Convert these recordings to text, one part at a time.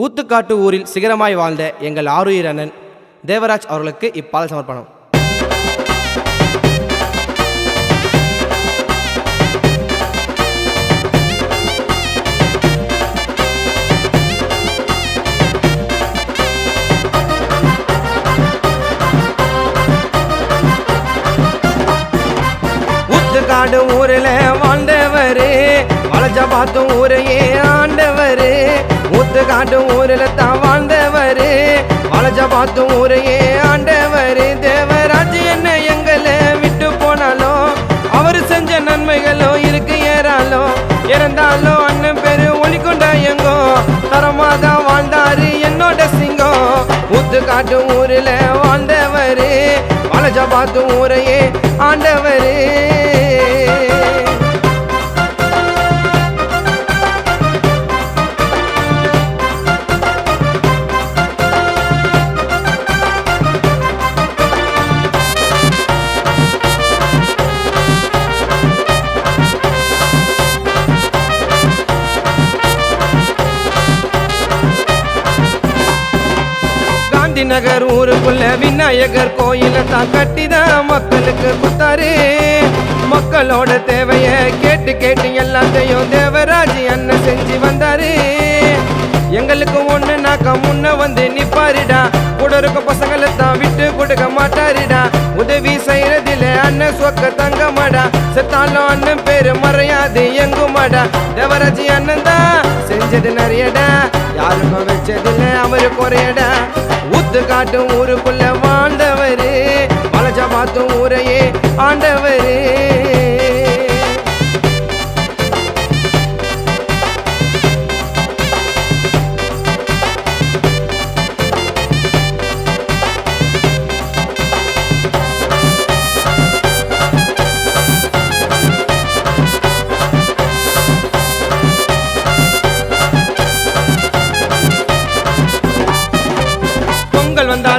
ஊத்துக்காட்டு ஊரில் சிகரமாய் வாழ்ந்த எங்கள் ஆருயிர் அண்ணன் தேவராஜ் அவர்களுக்கு இப்பால் சமர்ப்பணம். ஊத்துக்காடு ஊரில் வாழ்ந்தவரே வளஜ பார்த்தும் நாட்டும் ஊரில் தான் வாழ்ந்தவர். வளஜ பார்த்தும் ஊரையே ஆண்டவர். தேவராஜ் என்ன எங்களை விட்டு போனாலும் அவர் செஞ்ச நன்மைகளும் இருக்கு ஏறாலும் இறந்தாலும் அண்ணன் பேரு ஒளிக்கொண்டா எங்கோ. தரமா தான் வாழ்ந்தாரு என்னோட சிங்கம். ஊத்துக்காட்டு ஊரில் வாழ்ந்தவர். வளஜ பார்த்தும் ஊரையே ஆண்டவர். காந்தி நகர் ஊருக்குள்ள விநாயகர் கோயில தான் கட்டிதான் மக்களுக்கு கொடுத்தாரு. மக்களோட தேவைய கேட்டு கேட்டு எல்லாத்தையும் தேவராஜ் அண்ணன் செஞ்சு வந்தாரு. எங்களுக்கு ஒண்ணுனாக்க முன்ன வந்து நிப்பாருடா. கூட இருக்க பசங்களை தான் விட்டு கொடுக்க மாட்டாருடா. உதவி செய்யறதில அண்ணன் சொக்க தங்கமாடா. செத்தாலும் அண்ணன் பேரு மறையாது எங்குமாடா. தேவராஜ் அண்ணன் தான் செஞ்சது நிறையடா. யாருக்கும் வச்சதில்ல அவரு குறையடா. ஊத்து காட்டும் ஊருக்குள்ள வாழ்ந்தவரு மலஜ பார்த்தும் ஊரையே ஆண்டவரு.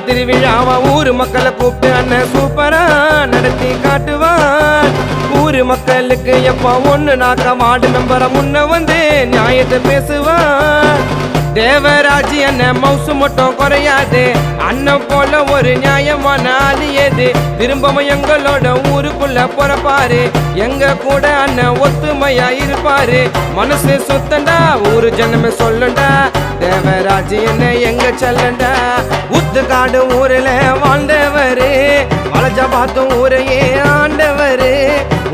திருவிழாவா ஊரு மக்களை கூப்பிட்டு அண்ணன் சூப்பரா நடத்தி காட்டுவான் ஊரு மக்களுக்கு எப்போ ஒன்று நாக்க வார்டு மெம்பர முன்ன வந்து நியாயத்தை பேசுவான் தேவராஜி அண்ணன் மவுசு மட்டும் குறையாது. அண்ணன் போல ஒரு நியாயமான ஆளு ஏது திரும்பவும் எங்களோட ஊருக்குள்ள பிறப்பாரு. எங்க கூட அண்ணன் ஒத்துமையா இருப்பாரு. மனசு சுத்தண்டா ஊரு ஜனமே சொல்லண்டா. தேவராஜ் என்ன எங்க செல்லண்டா? ஊத்துக்காடு ஊரில் வாழ்ந்தவர். வளஜ பார்த்தும் ஊரையே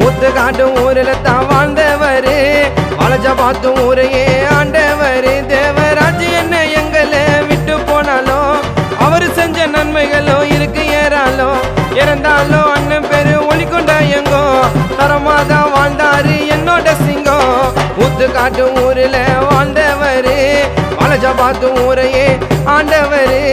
உத்து காட்டும் ஊரில் தான் வாழ்ந்தவர். வளஜ பார்த்தும் ஊரையே ஆண்டவர். தேவராஜ் என்ன எங்களை விட்டு போனாலும் அவர் செஞ்ச நன்மைகளும் இருக்கு ஏறாலும் இறந்தாலும் அண்ணன் பேரு ஒளிக்கொண்டா எங்கோ. தரமா தான் வாழ்ந்தாரு என்னோட சிங்கம். ஊத்து காட்டும் ஊரில் வாழ்ந்தவர். வளஜ பார்த்தும் ஊரையே ஆண்டவரே.